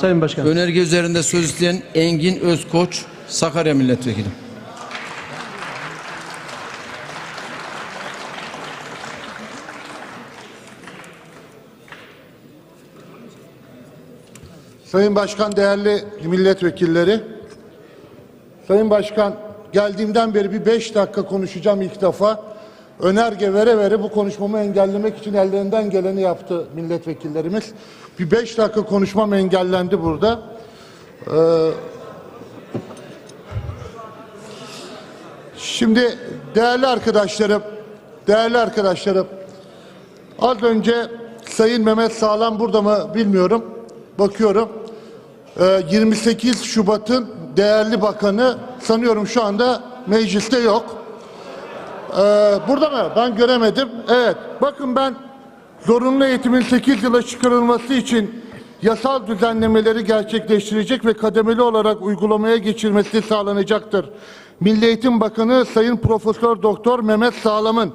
Sayın Başkan. Önerge üzerinde söz isteyen Engin Özkoç, Sakarya Milletvekili. Sayın Başkan, değerli milletvekilleri. Sayın Başkan, geldiğimden beri bir beş dakika konuşacağım ilk defa. Önerge vere vere bu konuşmamı engellemek için ellerinden geleni yaptı milletvekillerimiz. Bir beş dakika konuşmam engellendi burada. Ee, şimdi değerli arkadaşlarım, değerli arkadaşlarım, az önce Sayın Mehmet Sağlam burada mı bilmiyorum. Bakıyorum. Ee, 28 Şubat'ın değerli bakanı sanıyorum şu anda mecliste yok. Ee, burada mı? Ben göremedim. Evet. Bakın ben zorunlu eğitimin 8 yıla çıkarılması için yasal düzenlemeleri gerçekleştirecek ve kademeli olarak uygulamaya geçirmesi sağlanacaktır. Milli Eğitim Bakanı Sayın Profesör Doktor Mehmet Sağlam'ın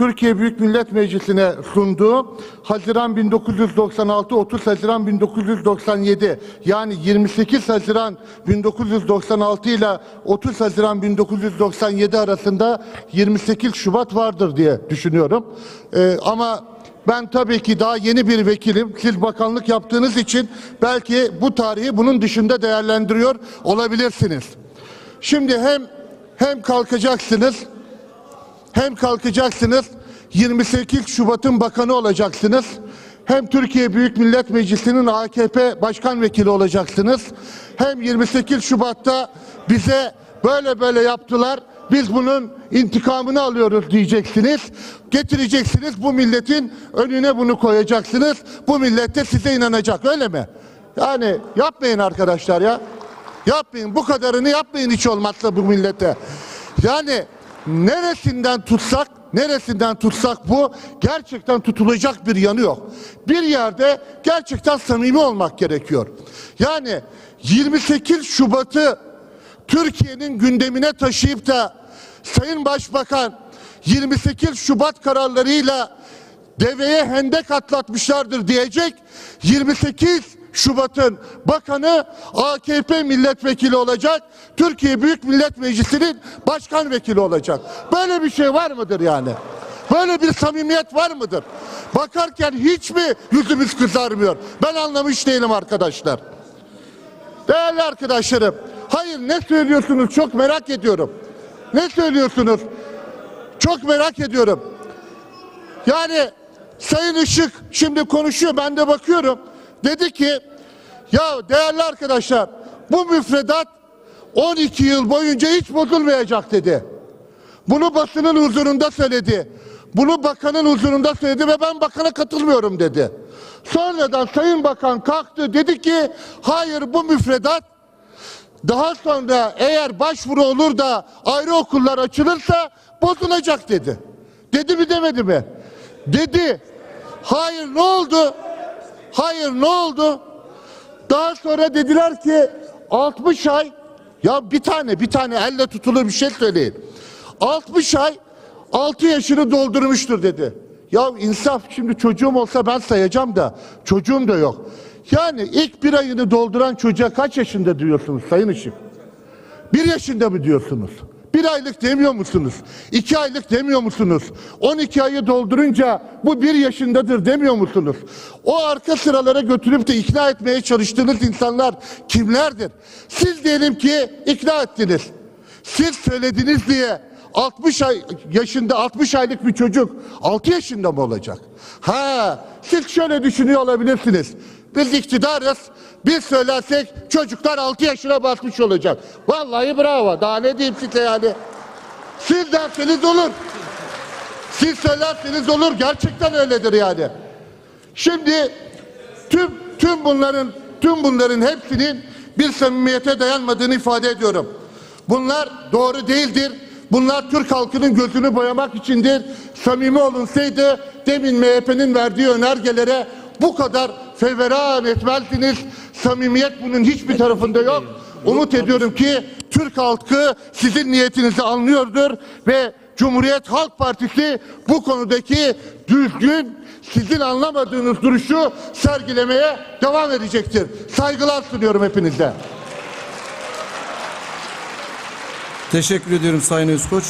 Türkiye Büyük Millet Meclisi'ne sunduğu Haziran 1996 30 Haziran 1997 yani 28 Haziran 1996 ile 30 Haziran 1997 arasında 28 Şubat vardır diye düşünüyorum. Ee, ama ben tabii ki daha yeni bir vekilim. Siz bakanlık yaptığınız için belki bu tarihi bunun dışında değerlendiriyor olabilirsiniz. Şimdi hem hem kalkacaksınız hem kalkacaksınız 28 Şubat'ın bakanı olacaksınız. Hem Türkiye Büyük Millet Meclisi'nin AKP başkan vekili olacaksınız. Hem 28 Şubat'ta bize böyle böyle yaptılar. Biz bunun intikamını alıyoruz diyeceksiniz. Getireceksiniz bu milletin önüne bunu koyacaksınız. Bu millet de size inanacak öyle mi? Yani yapmayın arkadaşlar ya. Yapmayın bu kadarını yapmayın hiç olmazsa bu millete. Yani neresinden tutsak neresinden tutsak bu gerçekten tutulacak bir yanı yok. Bir yerde gerçekten samimi olmak gerekiyor. Yani 28 Şubat'ı Türkiye'nin gündemine taşıyıp da Sayın Başbakan 28 Şubat kararlarıyla deveye hendek atlatmışlardır diyecek 28 Şubat'ın bakanı AKP milletvekili olacak. Türkiye Büyük Millet Meclisi'nin başkan vekili olacak. Böyle bir şey var mıdır yani? Böyle bir samimiyet var mıdır? Bakarken hiç mi yüzümüz kızarmıyor? Ben anlamış değilim arkadaşlar. Değerli arkadaşlarım, hayır ne söylüyorsunuz çok merak ediyorum. Ne söylüyorsunuz? Çok merak ediyorum. Yani Sayın Işık şimdi konuşuyor ben de bakıyorum. Dedi ki ya değerli arkadaşlar bu müfredat 12 yıl boyunca hiç bozulmayacak dedi. Bunu basının huzurunda söyledi. Bunu bakanın huzurunda söyledi ve ben bakana katılmıyorum dedi. Sonradan Sayın Bakan kalktı dedi ki hayır bu müfredat daha sonra eğer başvuru olur da ayrı okullar açılırsa bozulacak dedi. Dedi mi demedi mi? Dedi. Hayır ne oldu? Hayır ne oldu? Daha sonra dediler ki 60 ay ya bir tane bir tane elle tutulur bir şey söyleyin. 60 ay 6 yaşını doldurmuştur dedi. Ya insaf şimdi çocuğum olsa ben sayacağım da çocuğum da yok. Yani ilk bir ayını dolduran çocuğa kaç yaşında diyorsunuz Sayın Işık? Bir yaşında mı diyorsunuz? Bir aylık demiyor musunuz? İki aylık demiyor musunuz? 12 ayı doldurunca bu bir yaşındadır demiyor musunuz? O arka sıralara götürüp de ikna etmeye çalıştığınız insanlar kimlerdir? Siz diyelim ki ikna ettiniz. Siz söylediniz diye 60 ay yaşında 60 aylık bir çocuk 6 yaşında mı olacak? Ha, siz şöyle düşünüyor olabilirsiniz. Biz iktidarız. Biz söylersek çocuklar 6 yaşına basmış olacak. Vallahi bravo. Daha ne diyeyim size yani. Siz derseniz olur. Siz söylerseniz olur. Gerçekten öyledir yani. Şimdi tüm tüm bunların tüm bunların hepsinin bir samimiyete dayanmadığını ifade ediyorum. Bunlar doğru değildir. Bunlar Türk halkının gözünü boyamak içindir. Samimi olunsaydı demin MHP'nin verdiği önergelere bu kadar feveran etmezdiniz. Samimiyet bunun hiçbir tarafında yok. Umut ediyorum ki Türk halkı sizin niyetinizi anlıyordur ve Cumhuriyet Halk Partisi bu konudaki düzgün, sizin anlamadığınız duruşu sergilemeye devam edecektir. Saygılar sunuyorum hepinize. Teşekkür ediyorum Sayın Özkoç.